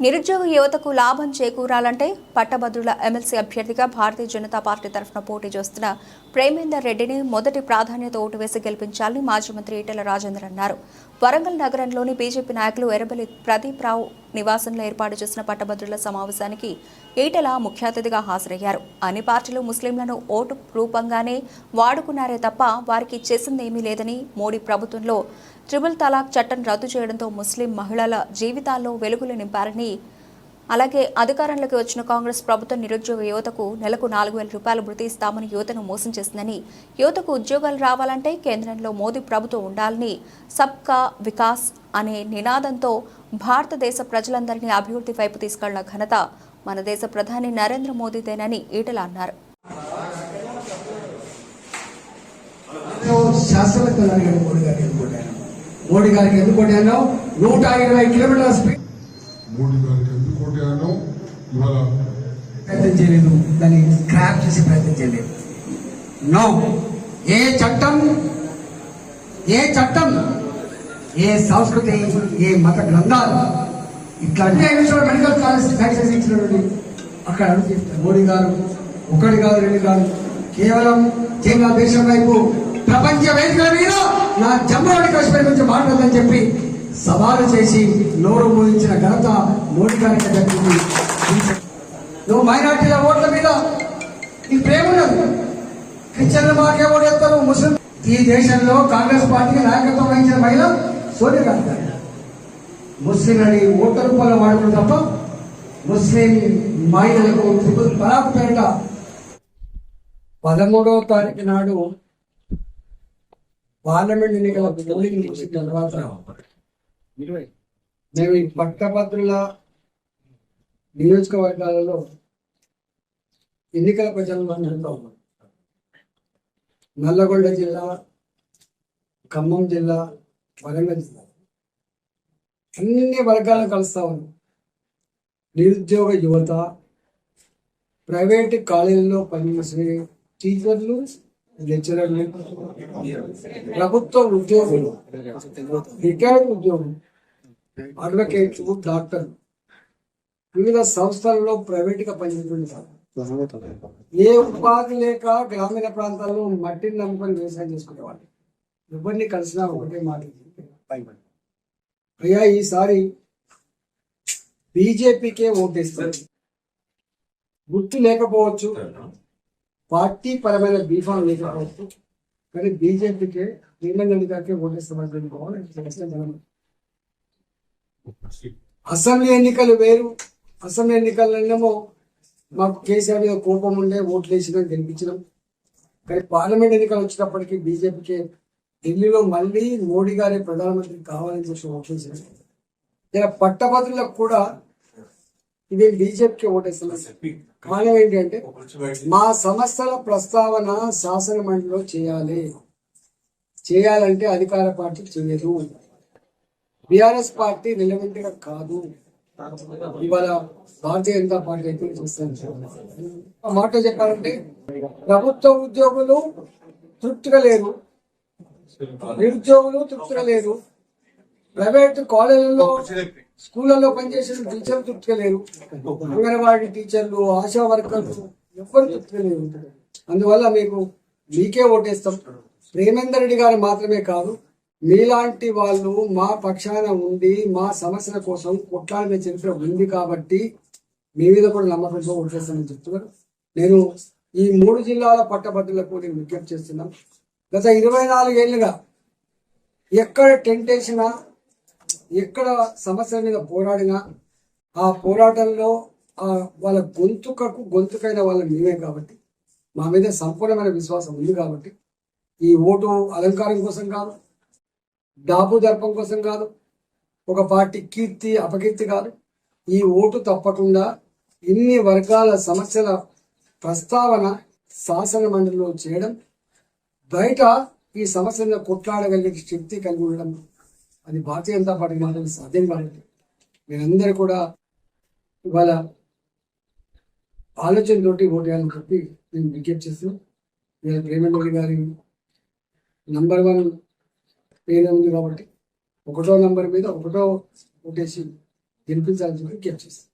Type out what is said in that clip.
నిరుద్యోగ యువతకు లాభం చేకూరాలంటే పట్టభద్రుల ఎమ్మెల్సీ అభ్యర్థిగా భారతీయ జనతా పార్టీ తరఫున పోటీ చేస్తున్న ప్రేమేందర్ రెడ్డిని మొదటి ప్రాధాన్యత ఓటు వేసి గెలిపించాలని మాజీ మంత్రి ఈటెల రాజేందర్ అన్నారు. వరంగల్ నగరంలోని బీజేపీ నాయకులు ఎర్రబెల్లి ప్రదీప్ రావు నివాసంలో ఏర్పాటు చేసిన పట్టభద్రుల సమావేశానికి ఈటెల ముఖ్య అతిథిగా హాజరయ్యారు. అన్ని పార్టీలు ముస్లింలను ఓటు రూపంగానే వాడుకున్నారే తప్ప వారికి చేసిందేమీ లేదని మోడీ ప్రభుత్వంలో ట్రిపుల్ తలాక్ చట్టం రద్దు చేయడంతో ముస్లిం మహిళల జీవితాల్లో వెలుగులు నింపారని అలాగే అధికారంలోకి వచ్చిన కాంగ్రెస్ ప్రభుత్వం నిరుద్యోగ యువతకు నెలకు నాలుగు వేల రూపాయలు భృతి ఇస్తామని యువతను మోసం చేసిందని యువతకు ఉద్యోగాలు రావాలంటే కేంద్రంలో మోదీ ప్రభుత్వం ఉండాలని సబ్కా వికాస్ అనే నినాదంతో భారతదేశ ప్రజలందరినీ అభివృద్ధి వైపు తీసుకెళ్ళిన ఘనత మన దేశ ప్రధాని నరేంద్ర మోదీదేనని ఈటల అన్నారు. శాస్త్రవేత్తలు అడిగాడు మోడీ గారు మోడీ గారికి ఎందుకు కొట్టాను? నూట ఇరవై కిలోమీటర్ల స్పీడ్ మోడీ గారికి ఎందుకు కొట్టాను ఇవాళ ప్రయత్నం చేయలేదు. దాన్ని స్క్రాప్ చేసి ప్రయత్నం చేయలేదు. నో. ఏ చట్టం ఏ చట్టం ఏ సంస్కృతి ఏ మత గ్రంథాలు ఇట్లాంటి మెడికల్ కాలేజ్ లైసెన్స్ ఇచ్చినటువంటి అక్కడ మోడీ గారు ఒకటి కాదు రెండు కాదు. కేవలం చైనా దేశం వైపు ప్రపంచ వేదికల మీద నా జమ్మూ అండ్ కాశ్మీర్ గురించి మాట్లాడదని చెప్పి సవాలు చేసి నోరు మూయించిన ఘనత మోడీ గారికి దక్కింది నువ్వు మైనార్టీల ఓట్ల మీద నీకు ప్రేమ ఉండదు క్రిస్టియన్లు మాకే ఓటేస్తారు ముస్లిం ఈ దేశంలో కాంగ్రెస్ పార్టీకి నాయకత్వం వహించిన మహిళ సోనియా గాంధీ గారు. ముస్లింలని ఓట్ల రూపంలో వాడుకుని తప్ప ముస్లిం మహిళలకు త్రిపుల్ తలాక్ పేరిట పదమూడవ తారీఖు నాడు పార్లమెంట్ ఎన్నికల పోలింగ్ ముగిసిన తర్వాత మేము ఈ పట్టభద్రుల నియోజకవర్గాలలో ఎన్నికల ప్రచారంలో జరుగుతూ ఉన్నాం. నల్లగొండ జిల్లా ఖమ్మం జిల్లా వరంగల్ జిల్లా. అన్ని వర్గాలను కలుస్తా ఉన్నాం. నిరుద్యోగ యువత ప్రైవేట్ కాలేజీల్లో పనిచేసే టీచర్లు లెక్చరర్లు ప్రభుత్వ ఉద్యోగులు రిటైర్డ్ ఉద్యోగులు అడ్వకేట్లు డాక్టర్లు వివిధ సంస్థలలో ప్రైవేట్గా పనిచేస్తుంటారు ఏ ఉపాధి లేక గ్రామీణ ప్రాంతాల్లో మట్టిని నమ్ముకొని వ్యవసాయం చేసుకునేవాళ్ళు. ఎవరిని కలిసినా ఒకటే మాట అయ్యా ఈసారి బీజేపీకే ఓటేస్తారు. గుర్తు లేకపోవచ్చు. పార్టీ పరమైన బీఫాం లేకపోవచ్చు కానీ బీజేపీకే శ్రీలంగ గారికే ఓటేస్తామని తెలుసుకోవాలి అసెంబ్లీ ఎన్నికలు వేరు అసెంబ్లీ ఎన్నికలనేమో మాకు కేసీఆర్ మీద కోపం ఉండే ఓట్లు వేసినాం గెలిపించినాం. కానీ పార్లమెంట్ ఎన్నికలు వచ్చినప్పటికీ బీజేపీకి ఢిల్లీలో మళ్ళీ మోడీ గారే ప్రధానమంత్రి కావాలని చెప్పి ఓట్లు వేసారు ఇలా పట్టభద్రులకు కూడా ఇది బీజేపీకి ఓటేస్తున్నాం కారణం ఏంటంటే మా సమస్యల ప్రస్తావన శాసన మండలిలో చేయాలి. చేయాలంటే అధికార పార్టీ చేయదు. బీఆర్ఎస్ పార్టీ రిలవెంట్గా కాదు. ఇవాళ భారతీయ జనతా పార్టీ అయితే చూస్తాను. మాట చెప్పాలంటే ప్రభుత్వ ఉద్యోగులు తృప్తిగా లేరు. నిరుద్యోగులు తృప్తిగా లేరు. ప్రైవేట్ కాలేజీల్లో స్కూళ్ళలో పనిచేసిన టీచర్లు తృప్తిగా లేరు అంగన్వాడీ టీచర్లు ఆశా వర్కర్లు ఎవ్వరు తృప్తికలేరు. అందువల్ల మీకు మీకే ఓటేస్తాం. ప్రేమేందర్ రెడ్డి గారు మాత్రమే కాదు మీలాంటి వాళ్ళు మా పక్షాన ఉండి మా సమస్యల కోసం కొట్లాడిన చరిత్ర ఉంది కాబట్టి మీ మీద కూడా నమ్మకంతో ఓటేస్తామని చెప్తున్నారు. నేను ఈ మూడు జిల్లాల పట్టభద్రులకు నేను విజ్ఞప్తి చేస్తున్నాను. గత ఇరవై నాలుగేళ్ళుగా ఎక్కడ టెంట్ వేసినా ఎక్కడ సమస్యల మీద పోరాడినా ఆ పోరాటంలో ఆ వాళ్ళ గొంతుకకు గొంతుకైన వాళ్ళ మేమే కాబట్టి మా మీద సంపూర్ణమైన విశ్వాసం ఉంది కాబట్టి ఈ ఓటు అలంకారం కోసం కాదు డాబు దర్పం కోసం కాదు ఒక పార్టీ కీర్తి అపకీర్తి కాదు ఈ ఓటు తప్పకుండా ఇన్ని వర్గాల సమస్యల ప్రస్తావన శాసన మండలిలో చేయడం బయట ఈ సమస్యలను కొట్లాడగలిగే శక్తి కలిగి ఉండడం అది భారతీయ జనతా పార్టీకి మాత్రం సాధ్యం కాబట్టి మీరందరూ కూడా ఇవాళ ఆలోచనతోటి ఓటు వేయాలని చెప్పి నేను విజ్ఞప్తి చేస్తున్నాను మీరు ప్రేమ రెడ్డి గారి నంబర్ వన్ పేరు ఉంది కాబట్టి ఒకటో నంబర్ మీద ఒకటో ఓటేసి గెలిపించాలని చెప్పి విజ్ఞప్తి చేస్తాను